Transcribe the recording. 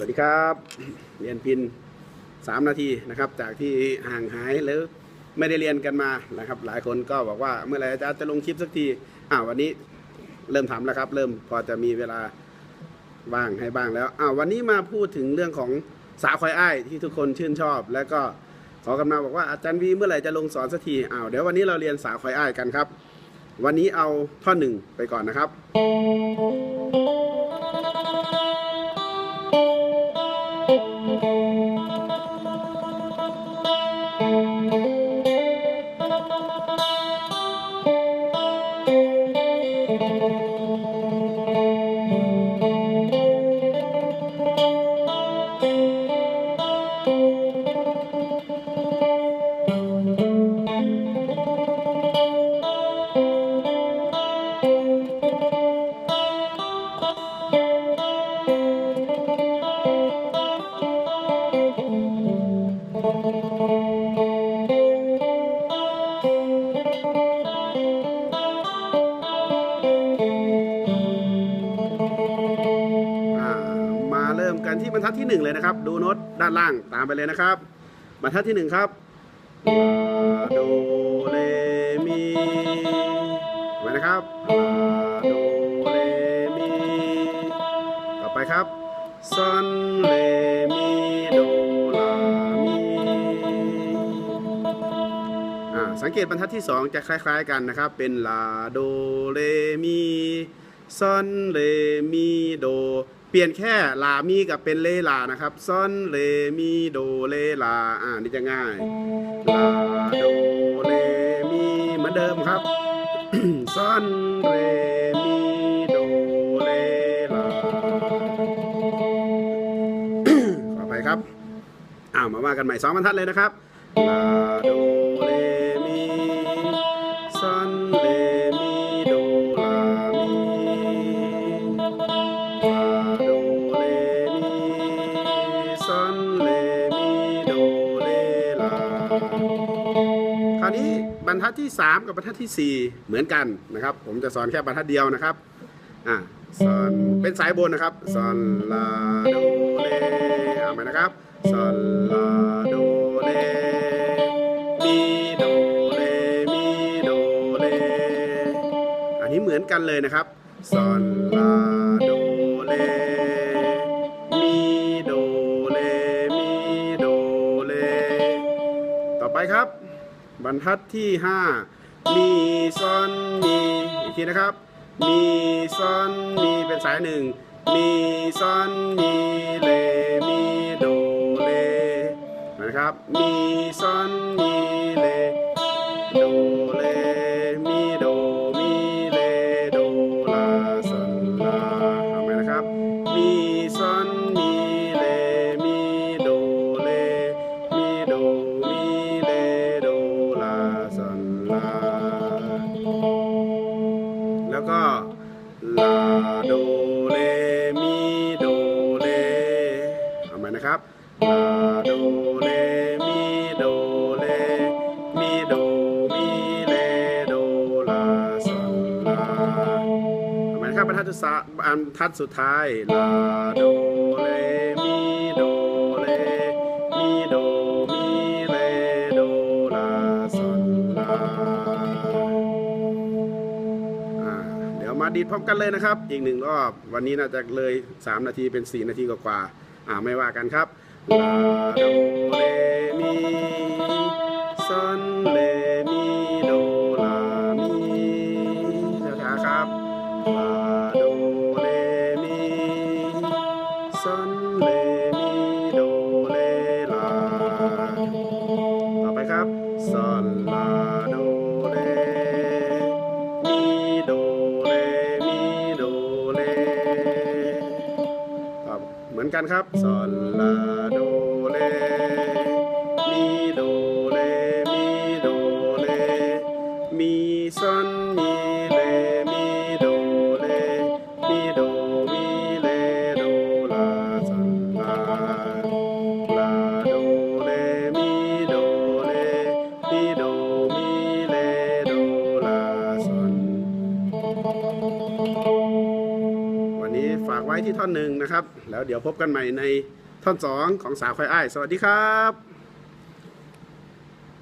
สวัสดีครับเรียนพิน 3 นาทีนะครับ จากที่ห่างหายหรือไม่ได้เรียนกันมานะครับ หลายคนก็บอกว่าเมื่อไหร่อาจารย์จะลงคลิปสักทีอ้าววันนี้เริ่มทำแล้วครับ เริ่มพอจะมีเวลาว่างให้บ้างแล้วอ้าววันนี้มาพูดถึงเรื่องของสาคอยอ้ายที่ทุกคนชื่นชอบ แล้วก็ขอกันมาบอกว่าอาจารย์วีเมื่อไหร่จะลงสอนสักทีอ้าวเดี๋ยววันนี้เราเรียนสาคอยอ้ายกันครับ วันนี้เอาท่อนหนึ่งไปก่อนนะครับ ที่บรรทัดที่หนึ่งเลยนะครับ ดูโน้ตด้านล่างตามไปเลยนะครับ บรรทัดที่หนึ่งครับลาโดเรมีไว้นะครับลาโดเรมีต่อไปครับซอนเรมีโดลามีสังเกตบรรทัดที่สองจะคล้าย ๆ กันนะครับ เป็นลาโดเรมีซอนเรมีโด เปลี่ยนแค่ลามีกับเป็นเลลานะครับซอนเรมีโดเลลาอ่านี่จะง่ายลาโดเลมีเหมือนเดิมครับซอนเรมีโดเลลาขอไปครับอ้าวมาว่ากันใหม่สองบรรทัดเลยนะครับลาโดเล บรรทัดที่ 3 กับบรรทัดทีสี่ 4 เหมือนกันนะครับ ผมจะสอนแค่บรรทัดเดียวนะครับอะสอนเป็นสายบนนะครับสอนลาโดเลเอาไปนะครับสอนลาโดเลมีโดเลมีโดเลอันนี้เหมือนกันเลยนะครับสอนลา บรรทัดที่5มีซอนมีอีกทีนะครับ มีซอนมีเป็นสายหนึ่งมีซอนมีเลมีโดเลนะครับ มีซอน ลา แล้วก็ ลาโดเลมีโดเลเอาไหมนะครับ ลาโดเลมีโดเลมีโดมีเลโดลาซอนลาเอาไหมนะครับบรรทัดสุดท้ายบรรทัดสุดท้ายลาโดเลมี เดี๋ยวมาดีดพร้อมกันเลยนะครับ อีกหนึ่งรอบ วันนี้น่าจะเลย 3 นาทีเป็น 4 นาทีกว่าๆอ่าไม่ว่ากันครับลาโดเรมีซอนเล ครับซอนลาโดเลมีโดเลมีโดเลครับเหมือนกันครับซอนลาโดเลมีโดเลมีโดเลมีซอนมี ฝากไว้ที่ท่อนหนึ่งนะครับ แล้วเดี๋ยวพบกันใหม่ในท่อนสองของสาวควายอ้าย สวัสดีครับ